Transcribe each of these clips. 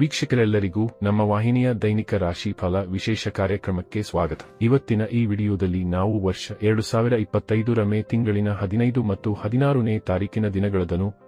ವೀಕ್ಷಕರೆಲ್ಲರಿಗೂ ನಮ್ಮ ವಾಹಿನಿಯ ದೈನಿಕ ರಾಶಿ ಫಲ ವಿಶೇಷ ಕಾರ್ಯಕ್ರಮಕ್ಕೆ ಸ್ವಾಗತ. ಇವತ್ತಿನ ಈ ವಿಡಿಯೋದಲ್ಲಿ ನಾವು ವರ್ಷ ಎರಡು ಸಾವಿರ ಇಪ್ಪತ್ತೈದರ ಮೇ ತಿಂಗಳಿನ ಹದಿನೈದು ಮತ್ತು ಹದಿನಾರನೇ ತಾರೀಕಿನ ದಿನಗಳದನು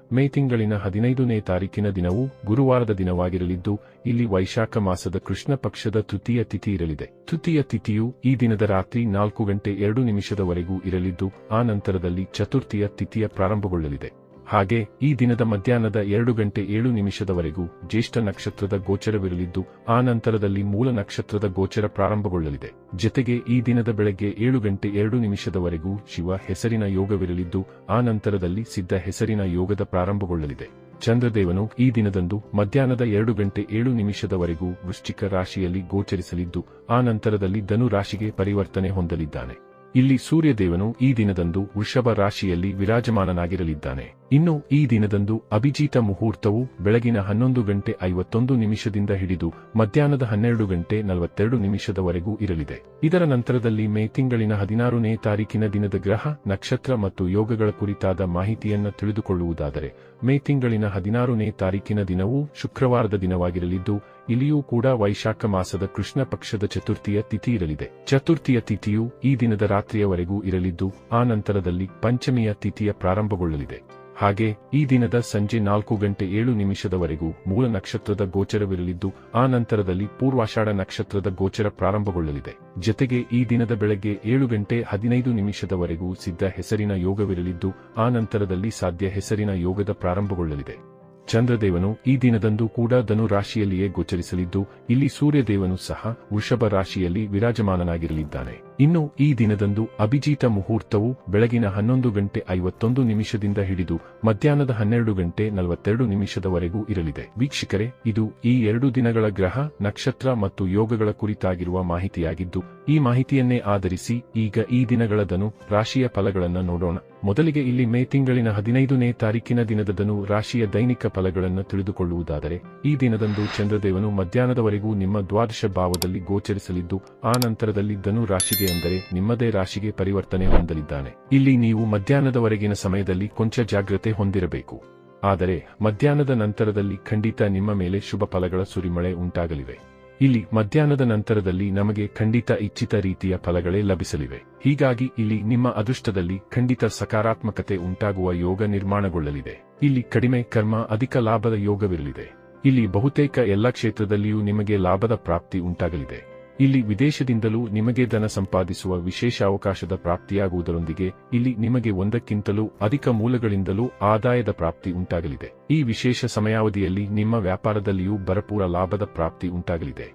ಮೇ ತಿಂಗಳಿನ ಹದಿನೈದನೇ ತಾರೀಕಿನ ದಿನವು ಗುರುವಾರದ ದಿನವಾಗಿರಲಿದ್ದು, ಇಲ್ಲಿ ವೈಶಾಖ ಮಾಸದ ಕೃಷ್ಣ ಪಕ್ಷದ ತೃತೀಯ ತಿಥಿ ಇರಲಿದೆ. ತೃತೀಯ ತಿಥಿಯು ಈ ದಿನದ ರಾತ್ರಿ ನಾಲ್ಕು ಗಂಟೆ ಎರಡು ನಿಮಿಷದವರೆಗೂ ಇರಲಿದ್ದು, ಆ ನಂತರದಲ್ಲಿ ಚತುರ್ಥಿಯ ತಿಥಿಯ ಪ್ರಾರಂಭಗೊಳ್ಳಲಿದೆ. ಹಾಗೆ ಈ ದಿನದ ಮಧ್ಯಾಹ್ನದ ಎರಡು ಗಂಟೆ ಏಳು ನಿಮಿಷದವರೆಗೂ ಜ್ಯೇಷ್ಠ ನಕ್ಷತ್ರದ ಗೋಚರವಿರಲಿದ್ದು, ಆ ನಂತರದಲ್ಲಿ ಮೂಲ ನಕ್ಷತ್ರದ ಗೋಚರ ಪ್ರಾರಂಭಗೊಳ್ಳಲಿದೆ. ಜತೆಗೆ ಈ ದಿನದ ಬೆಳಗ್ಗೆ ಏಳು ಗಂಟೆ ಎರಡು ನಿಮಿಷದವರೆಗೂ ಶಿವ ಹೆಸರಿನ ಯೋಗವಿರಲಿದ್ದು, ಆ ನಂತರದಲ್ಲಿ ಸಿದ್ಧ ಹೆಸರಿನ ಯೋಗದ ಪ್ರಾರಂಭಗೊಳ್ಳಲಿದೆ. ಚಂದ್ರದೇವನು ಈ ದಿನದಂದು ಮಧ್ಯಾಹ್ನದ ಎರಡು ಗಂಟೆ ಏಳು ನಿಮಿಷದವರೆಗೂ ವೃಶ್ಚಿಕ ರಾಶಿಯಲ್ಲಿ ಗೋಚರಿಸಲಿದ್ದು, ಆ ನಂತರದಲ್ಲಿ ಧನು ರಾಶಿಗೆ ಪರಿವರ್ತನೆ ಹೊಂದಲಿದ್ದಾನೆ. ಇಲ್ಲಿ ಸೂರ್ಯದೇವನು ಈ ದಿನದಂದು ವೃಷಭ ರಾಶಿಯಲ್ಲಿ ವಿರಾಜಮಾನನಾಗಿರಲಿದ್ದಾನೆ. ಇನ್ನು ಈ ದಿನದಂದು ಅಭಿಜಿತ ಮುಹೂರ್ತವು ಬೆಳಗಿನ ಹನ್ನೊಂದು ಗಂಟೆ ಐವತ್ತೊಂದು ನಿಮಿಷದಿಂದ ಹಿಡಿದು ಮಧ್ಯಾಹ್ನದ ಹನ್ನೆರಡು ಗಂಟೆ ನಲವತ್ತೆರಡು ನಿಮಿಷದವರೆಗೂ ಇರಲಿದೆ. ಇದರ ನಂತರದಲ್ಲಿ ಮೇ ತಿಂಗಳಿನ ಹದಿನಾರನೇ ತಾರೀಕಿನ ದಿನದ ಗ್ರಹ, ನಕ್ಷತ್ರ ಮತ್ತು ಯೋಗಗಳ ಕುರಿತಾದ ಮಾಹಿತಿಯನ್ನು ತಿಳಿದುಕೊಳ್ಳುವುದಾದರೆ ಮೇ ತಿಂಗಳಿನ ಹದಿನಾರನೇ ತಾರೀಕಿನ ದಿನವೂ ಶುಕ್ರವಾರದ ದಿನವಾಗಿರಲಿದ್ದು ಇಲ್ಲಿಯೂ ಕೂಡ ವೈಶಾಖ ಮಾಸದ ಕೃಷ್ಣ ಪಕ್ಷದ ಚತುರ್ಥಿಯ ತಿಥಿ ಇರಲಿದೆ. ಚತುರ್ಥಿಯ ತಿಥಿಯು ಈ ದಿನದ ರಾತ್ರಿಯವರೆಗೂ ಇರಲಿದ್ದು, ಆ ನಂತರದಲ್ಲಿ ಪಂಚಮಿಯ ತಿಥಿಯ ಪ್ರಾರಂಭಗೊಳ್ಳಲಿದೆ. ಹಾಗೆ, ಈ ದಿನದ ಸಂಜೆ ನಾಲ್ಕು ಗಂಟೆ ಏಳು ನಿಮಿಷದವರೆಗೂ ಮೂಲ ನಕ್ಷತ್ರದ ಗೋಚರವಿರಲಿದ್ದು, ಆ ನಂತರದಲ್ಲಿ ಪೂರ್ವಾಷಾಢ ನಕ್ಷತ್ರದ ಗೋಚರ ಪ್ರಾರಂಭಗೊಳ್ಳಲಿದೆ. ಜತೆಗೆ ಈ ದಿನದ ಬೆಳಗ್ಗೆ ಏಳು ಗಂಟೆ ಹದಿನೈದು ನಿಮಿಷದವರೆಗೂ ಸಿದ್ಧ ಹೆಸರಿನ ಯೋಗವಿರಲಿದ್ದು, ಆ ನಂತರದಲ್ಲಿ ಸಾಧ್ಯ ಹೆಸರಿನ ಯೋಗದ ಪ್ರಾರಂಭಗೊಳ್ಳಲಿದೆ. ಚಂದ್ರದೇವನು ಈ ದಿನದಂದು ಕೂಡ ಧನು ರಾಶಿಯಲ್ಲಿಯೇ ಗೋಚರಿಸಲಿದ್ದು, ಇಲ್ಲಿ ಸೂರ್ಯದೇವನು ಸಹ ವೃಷಭ ರಾಶಿಯಲ್ಲಿ ವಿರಾಜಮಾನನಾಗಿರಲಿದ್ದಾನೆ. ಇನ್ನು ಈ ದಿನದಂದು ಅಭಿಜೀತ ಮುಹೂರ್ತವು ಬೆಳಗಿನ ಹನ್ನೊಂದು ಗಂಟೆ ಐವತ್ತೊಂದು ನಿಮಿಷದಿಂದ ಹಿಡಿದು ಮಧ್ಯಾಹ್ನದ ಹನ್ನೆರಡು ಗಂಟೆ ನಲವತ್ತೆರಡು ನಿಮಿಷದವರೆಗೂ ಇರಲಿದೆ. ವೀಕ್ಷಕರೇ, ಇದು ಈ ಎರಡು ದಿನಗಳ ಗ್ರಹ, ನಕ್ಷತ್ರ ಮತ್ತು ಯೋಗಗಳ ಕುರಿತಾಗಿರುವ ಮಾಹಿತಿಯಾಗಿದ್ದು, ಈ ಮಾಹಿತಿಯನ್ನೇ ಆಧರಿಸಿ ಈಗ ಈ ದಿನಗಳ ಧನು ರಾಶಿಯ ಫಲಗಳನ್ನು ನೋಡೋಣ. ಮೊದಲಿಗೆ ಇಲ್ಲಿ ಮೇ ತಿಂಗಳಿನ ಹದಿನೈದನೇ ತಾರೀಕಿನ ದಿನದ ಧನು ರಾಶಿಯ ದೈನಿಕ ಫಲಗಳನ್ನು ತಿಳಿದುಕೊಳ್ಳುವುದಾದರೆ, ಈ ದಿನದಂದು ಚಂದ್ರದೇವನು ಮಧ್ಯಾಹ್ನದವರೆಗೂ ನಿಮ್ಮ ದ್ವಾದಶ ಭಾವದಲ್ಲಿ ಗೋಚರಿಸಲಿದ್ದು, ಆ ನಂತರದಲ್ಲಿ ಧನು ರಾಶಿಗೆ ಅಂದರೆ ನಿಮ್ಮದೇ ರಾಶಿಗೆ ಪರಿವರ್ತನೆ ಹೊಂದಲಿದ್ದಾನೆ. ಇಲ್ಲಿ ನೀವು ಮಧ್ಯಾಹ್ನದವರೆಗಿನ ಸಮಯದಲ್ಲಿ ಕೊಂಚ ಜಾಗ್ರತೆ ಹೊಂದಿರಬೇಕು. ಆದರೆ ಮಧ್ಯಾಹ್ನದ ನಂತರದಲ್ಲಿ ಖಂಡಿತ ನಿಮ್ಮ ಮೇಲೆ ಶುಭ ಫಲಗಳ ಸುರಿಮಳೆ ಉಂಟಾಗಲಿವೆ. ಇಲ್ಲಿ ಮಧ್ಯಾಹ್ನದ ನಂತರದಲ್ಲಿ ನಮಗೆ ಖಂಡಿತ ಇಚ್ಛಿತ ರೀತಿಯ ಫಲಗಳೇ ಲಭಿಸಲಿವೆ. ಹೀಗಾಗಿ ಇಲ್ಲಿ ನಿಮ್ಮ ಅದೃಷ್ಟದಲ್ಲಿ ಖಂಡಿತ ಸಕಾರಾತ್ಮಕತೆ ಉಂಟಾಗುವ ಯೋಗ ನಿರ್ಮಾಣಗೊಳ್ಳಲಿದೆ. ಇಲ್ಲಿ ಕಡಿಮೆ ಕರ್ಮ, ಅಧಿಕ ಲಾಭದ ಯೋಗವಿರಲಿದೆ. ಇಲ್ಲಿ ಬಹುತೇಕ ಎಲ್ಲ ಕ್ಷೇತ್ರದಲ್ಲಿಯೂ ನಿಮಗೆ ಲಾಭದ ಪ್ರಾಪ್ತಿ ಉಂಟಾಗಲಿದೆ. ಇಲ್ಲಿ ವಿದೇಶದಿಂದಲೂ ನಿಮಗೆ ಧನ ಸಂಪಾದಿಸುವ ವಿಶೇಷ ಅವಕಾಶದ ಪ್ರಾಪ್ತಿಯಾಗುವುದರೊಂದಿಗೆ, ಇಲ್ಲಿ ನಿಮಗೆ ಒಂದಕ್ಕಿಂತಲೂ ಅಧಿಕ ಮೂಲಗಳಿಂದಲೂ ಆದಾಯದ ಪ್ರಾಪ್ತಿ ಉಂಟಾಗಲಿದೆ. ಈ ವಿಶೇಷ ಸಮಯಾವಧಿಯಲ್ಲಿ ನಿಮ್ಮ ವ್ಯಾಪಾರದಲ್ಲಿಯೂ ಭರಪೂರ ಲಾಭದ ಪ್ರಾಪ್ತಿ ಉಂಟಾಗಲಿದೆ.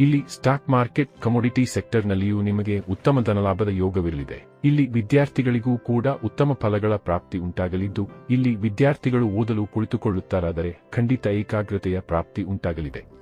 ಇಲ್ಲಿ ಸ್ಟಾಕ್ ಮಾರ್ಕೆಟ್ ಕಮೋಡಿಟಿ ಸೆಕ್ಟರ್ನಲ್ಲಿಯೂ ನಿಮಗೆ ಉತ್ತಮ ಧನಲಾಭದ ಯೋಗವಿರಲಿದೆ. ಇಲ್ಲಿ ವಿದ್ಯಾರ್ಥಿಗಳಿಗೂ ಕೂಡ ಉತ್ತಮ ಫಲಗಳ ಪ್ರಾಪ್ತಿ ಉಂಟಾಗಲಿದ್ದು, ಇಲ್ಲಿ ವಿದ್ಯಾರ್ಥಿಗಳು ಓದಲು ಕುಳಿತುಕೊಳ್ಳುತ್ತಾರಾದರೆ ಖಂಡಿತ ಏಕಾಗ್ರತೆಯ ಪ್ರಾಪ್ತಿ ಉಂಟಾಗಲಿದೆ.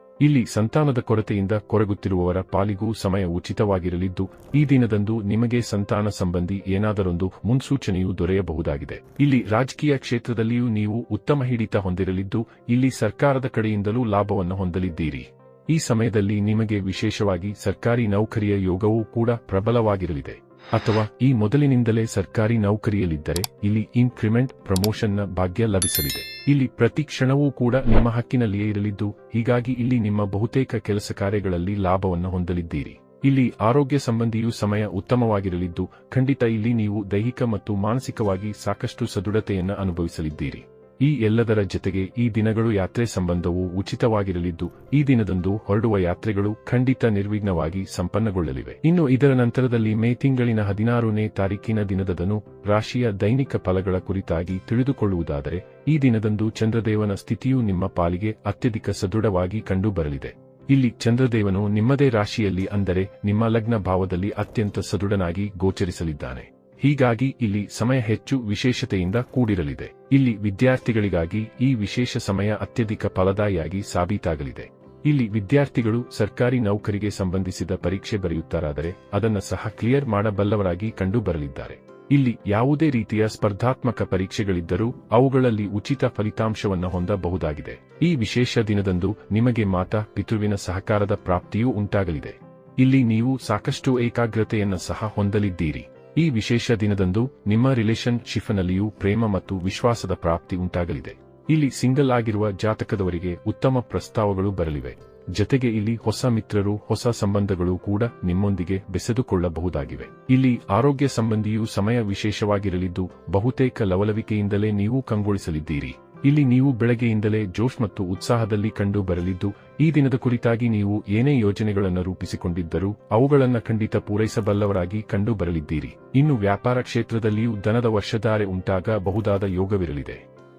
ಇಲ್ಲಿ ಸಂತಾನದ ಕೊರತೆಯಿಂದ ಕೊರಗುತ್ತಿರುವವರ ಪಾಲಿಗೂ ಸಮಯ ಉಚಿತವಾಗಿರಲಿದ್ದು, ಈ ದಿನದಂದು ನಿಮಗೆ ಸಂತಾನ ಸಂಬಂಧಿ ಏನಾದರೊಂದು ಮುನ್ಸೂಚನೆಯು ದೊರೆಯಬಹುದಾಗಿದೆ. ಇಲ್ಲಿ ರಾಜಕೀಯ ಕ್ಷೇತ್ರದಲ್ಲಿಯೂ ನೀವು ಉತ್ತಮ ಹಿಡಿತ ಹೊಂದಿರಲಿದ್ದು, ಇಲ್ಲಿ ಸರ್ಕಾರದ ಕಡೆಯಿಂದಲೂ ಲಾಭವನ್ನು ಹೊಂದಲಿದ್ದೀರಿ. ಈ ಸಮಯದಲ್ಲಿ ನಿಮಗೆ ವಿಶೇಷವಾಗಿ ಸರ್ಕಾರಿ ನೌಕರಿಯ ಯೋಗವೂ ಕೂಡ ಪ್ರಬಲವಾಗಿರಲಿದೆ. ಅಥವಾ ಈ ಮೊದಲಿನಿಂದಲೇ ಸರ್ಕಾರಿ ನೌಕರಿಯಲ್ಲಿದ್ದರೆ ಇಲ್ಲಿ ಇನ್ಕ್ರಿಮೆಂಟ್ ಪ್ರಮೋಷನ್ನ ಭಾಗ್ಯ ಲಭಿಸಲಿದೆ. ಇಲ್ಲಿ ಪ್ರತಿ ಕ್ಷಣವೂ ಕೂಡ ನಿಮ್ಮ ಹಕ್ಕಿನಲ್ಲಿಯೇ ಇರಲಿದ್ದು, ಹೀಗಾಗಿ ಇಲ್ಲಿ ನಿಮ್ಮ ಬಹುತೇಕ ಕೆಲಸ ಕಾರ್ಯಗಳಲ್ಲಿ ಲಾಭವನ್ನು ಹೊಂದಲಿದ್ದೀರಿ. ಇಲ್ಲಿ ಆರೋಗ್ಯ ಸಂಬಂಧಿಯೂ ಸಮಯ ಉತ್ತಮವಾಗಿರಲಿದ್ದು, ಖಂಡಿತ ಇಲ್ಲಿ ನೀವು ದೈಹಿಕ ಮತ್ತು ಮಾನಸಿಕವಾಗಿ ಸಾಕಷ್ಟು ಸದೃಢತೆಯನ್ನು ಅನುಭವಿಸಲಿದ್ದೀರಿ. ಈ ಎಲ್ಲದರ ಜತೆಗೆ ಈ ದಿನಗಳು ಯಾತ್ರೆ ಸಂಬಂಧವು ಉಚಿತವಾಗಿರಲಿದ್ದು, ಈ ದಿನದಂದು ಹೊರಡುವ ಯಾತ್ರೆಗಳು ಖಂಡಿತ ನಿರ್ವಿಘ್ನವಾಗಿ ಸಂಪನ್ನಗೊಳ್ಳಲಿವೆ. ಇನ್ನು ಇದರ ನಂತರದಲ್ಲಿ ಮೇ ತಿಂಗಳಿನ ಹದಿನಾರನೇ ತಾರೀಕಿನ ದಿನದದನು ರಾಶಿಯ ದೈನಿಕ ಫಲಗಳ ಕುರಿತಾಗಿ ತಿಳಿದುಕೊಳ್ಳುವುದಾದರೆ, ಈ ದಿನದಂದು ಚಂದ್ರದೇವನ ಸ್ಥಿತಿಯು ನಿಮ್ಮ ಪಾಲಿಗೆ ಅತ್ಯಧಿಕ ಸದೃಢವಾಗಿ ಕಂಡುಬರಲಿದೆ. ಇಲ್ಲಿ ಚಂದ್ರದೇವನು ನಿಮ್ಮದೇ ರಾಶಿಯಲ್ಲಿ ಅಂದರೆ ನಿಮ್ಮ ಲಗ್ನ ಭಾವದಲ್ಲಿ ಅತ್ಯಂತ ಸದೃಢನಾಗಿ ಗೋಚರಿಸಲಿದ್ದಾನೆ. ಹೀಗಾಗಿ ಇಲ್ಲಿ ಸಮಯ ಹೆಚ್ಚು ವಿಶೇಷತೆಯಿಂದ ಕೂಡಿರಲಿದೆ. ಇಲ್ಲಿ ವಿದ್ಯಾರ್ಥಿಗಳಿಗಾಗಿ ಈ ವಿಶೇಷ ಸಮಯ ಅತ್ಯಧಿಕ ಫಲದಾಯಿಯಾಗಿ ಸಾಬೀತಾಗಲಿದೆ. ಇಲ್ಲಿ ವಿದ್ಯಾರ್ಥಿಗಳು ಸರ್ಕಾರಿ ನೌಕರಿಗೆ ಸಂಬಂಧಿಸಿದ ಪರೀಕ್ಷೆ ಬರೆಯುತ್ತಾರಾದರೆ ಅದನ್ನು ಸಹ ಕ್ಲಿಯರ್ ಮಾಡಬಲ್ಲವರಾಗಿ ಕಂಡುಬರಲಿದ್ದಾರೆ. ಇಲ್ಲಿ ಯಾವುದೇ ರೀತಿಯ ಸ್ಪರ್ಧಾತ್ಮಕ ಪರೀಕ್ಷೆಗಳಿದ್ದರೂ ಅವುಗಳಲ್ಲಿ ಉಚಿತ ಫಲಿತಾಂಶವನ್ನು ಹೊಂದಬಹುದಾಗಿದೆ. ಈ ವಿಶೇಷ ದಿನದಂದು ನಿಮಗೆ ಮಾತಾ ಪಿತೃವಿನ ಸಹಕಾರದ ಪ್ರಾಪ್ತಿಯೂ ಉಂಟಾಗಲಿದೆ. ಇಲ್ಲಿ ನೀವು ಸಾಕಷ್ಟು ಏಕಾಗ್ರತೆಯನ್ನು ಸಹ ಹೊಂದಲಿದ್ದೀರಿ. ಈ ವಿಶೇಷ ದಿನದಂದು ನಿಮ್ಮ ರಿಲೇಶನ್ ಶಿಫ್ನಲ್ಲಿಯೂ ಪ್ರೇಮ ಮತ್ತು ವಿಶ್ವಾಸದ ಪ್ರಾಪ್ತಿ ಉಂಟಾಗಲಿದೆ. ಇಲ್ಲಿ ಸಿಂಗಲ್ ಆಗಿರುವ ಜಾತಕದವರಿಗೆ ಉತ್ತಮ ಪ್ರಸ್ತಾವಗಳು ಬರಲಿವೆ. ಜತೆಗೆ ಇಲ್ಲಿ ಹೊಸ ಮಿತ್ರರು, ಹೊಸ ಸಂಬಂಧಗಳು ಕೂಡ ನಿಮ್ಮೊಂದಿಗೆ ಬೆಸೆದುಕೊಳ್ಳಬಹುದಾಗಿವೆ. ಇಲ್ಲಿ ಆರೋಗ್ಯ ಸಂಬಂಧಿಯೂ ಸಮಯ ವಿಶೇಷವಾಗಿರಲಿದ್ದು, ಬಹುತೇಕ ಲವಲವಿಕೆಯಿಂದಲೇ ನೀವು ಕಂಗೊಳಿಸಲಿದ್ದೀರಿ. ಇಲ್ಲಿ ನೀವು ಬೆಳಗ್ಗೆಯಿಂದಲೇ ಜೋಶ್ ಮತ್ತು ಉತ್ಸಾಹದಲ್ಲಿ ಕಂಡು ಬರಲಿದ್ದು, ಈ ದಿನದ ಕುರಿತಾಗಿ ನೀವು ಏನೇ ಯೋಜನೆಗಳನ್ನು ರೂಪಿಸಿಕೊಂಡಿದ್ದರೂ, ಅವುಗಳನ್ನು ಖಂಡಿತ ಪೂರೈಸಬಲ್ಲವರಾಗಿ ಕಂಡು ಬರಲಿದ್ದೀರಿ. ಇನ್ನು ವ್ಯಾಪಾರ ಕ್ಷೇತ್ರದಲ್ಲಿಯೂ ದನದ ವರ್ಷಧಾರೆ ಉಂಟಾಗಬಹುದಾದ ಯೋಗವಿರಲಿದೆ.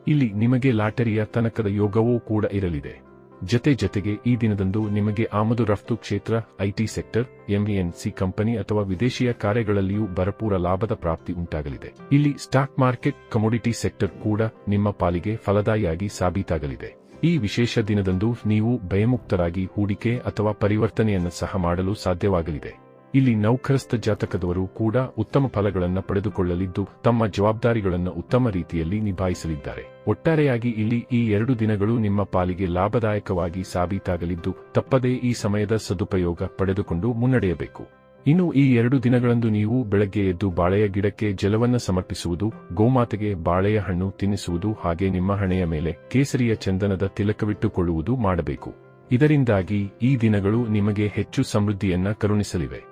ಇಲ್ಲಿ ನಿಮಗೆ ಲಾಟರಿಯ ತನಕದ ಯೋಗವೂ ಕೂಡ ಇರಲಿದೆ. ಜತೆ ಜತೆಗೆ ಈ ದಿನದಂದು ನಿಮಗೆ ಆಮದು ರಫ್ತು ಕ್ಷೇತ್ರ ಐಟಿ ಸೆಕ್ಟರ್ ಎಂವಿಎನ್ಸಿ ಕಂಪನಿ ಅಥವಾ ವಿದೇಶಿಯ ಕಾರ್ಯಗಳಲ್ಲಿಯೂ ಭರಪೂರ ಲಾಭದ ಪ್ರಾಪ್ತಿ ಉಂಟಾಗಲಿದೆ. ಇಲ್ಲಿ ಸ್ಟಾಕ್ ಮಾರ್ಕೆಟ್, ಕಮೋಡಿಟಿ ಸೆಕ್ಟರ್ ಕೂಡ ನಿಮ್ಮ ಪಾಲಿಗೆ ಫಲದಾಯಿಯಾಗಿ ಸಾಬೀತಾಗಲಿದೆ. ಈ ವಿಶೇಷ ದಿನದಂದು ನೀವು ಭಯಮುಕ್ತರಾಗಿ ಹೂಡಿಕೆ ಅಥವಾ ಪರಿವರ್ತನೆಯನ್ನು ಸಹ ಮಾಡಲು ಸಾಧ್ಯವಾಗಲಿದೆ. ಇಲ್ಲಿ ನೌಕರಸ್ಥ ಜಾತಕದವರು ಕೂಡ ಉತ್ತಮ ಫಲಗಳನ್ನು ಪಡೆದುಕೊಳ್ಳಲಿದ್ದು, ತಮ್ಮ ಜವಾಬ್ದಾರಿಗಳನ್ನು ಉತ್ತಮ ರೀತಿಯಲ್ಲಿ ನಿಭಾಯಿಸಲಿದ್ದಾರೆ. ಒಟ್ಟಾರೆಯಾಗಿ ಇಲ್ಲಿ ಈ ಎರಡು ದಿನಗಳು ನಿಮ್ಮ ಪಾಲಿಗೆ ಲಾಭದಾಯಕವಾಗಿ ಸಾಬೀತಾಗಲಿದ್ದು, ತಪ್ಪದೇ ಈ ಸಮಯದ ಸದುಪಯೋಗ ಪಡೆದುಕೊಂಡು ಮುನ್ನಡೆಯಬೇಕು. ಇನ್ನು ಈ ಎರಡು ದಿನಗಳಂದು ನೀವು ಬೆಳಗ್ಗೆ ಎದ್ದು ಬಾಳೆಯ ಗಿಡಕ್ಕೆ ಜಲವನ್ನು ಸಮರ್ಪಿಸುವುದು, ಗೋಮಾತೆಗೆ ಬಾಳೆಯ ಹಣ್ಣು ತಿನ್ನಿಸುವುದು ಹಾಗೆ ನಿಮ್ಮ ಹಣೆಯ ಮೇಲೆ ಕೇಸರಿಯ ಚಂದನದ ತಿಲಕವಿಟ್ಟುಕೊಳ್ಳುವುದು ಮಾಡಬೇಕು. ಇದರಿಂದಾಗಿ ಈ ದಿನಗಳು ನಿಮಗೆ ಹೆಚ್ಚು ಸಮೃದ್ಧಿಯನ್ನ ಕರುಣಿಸಲಿವೆ.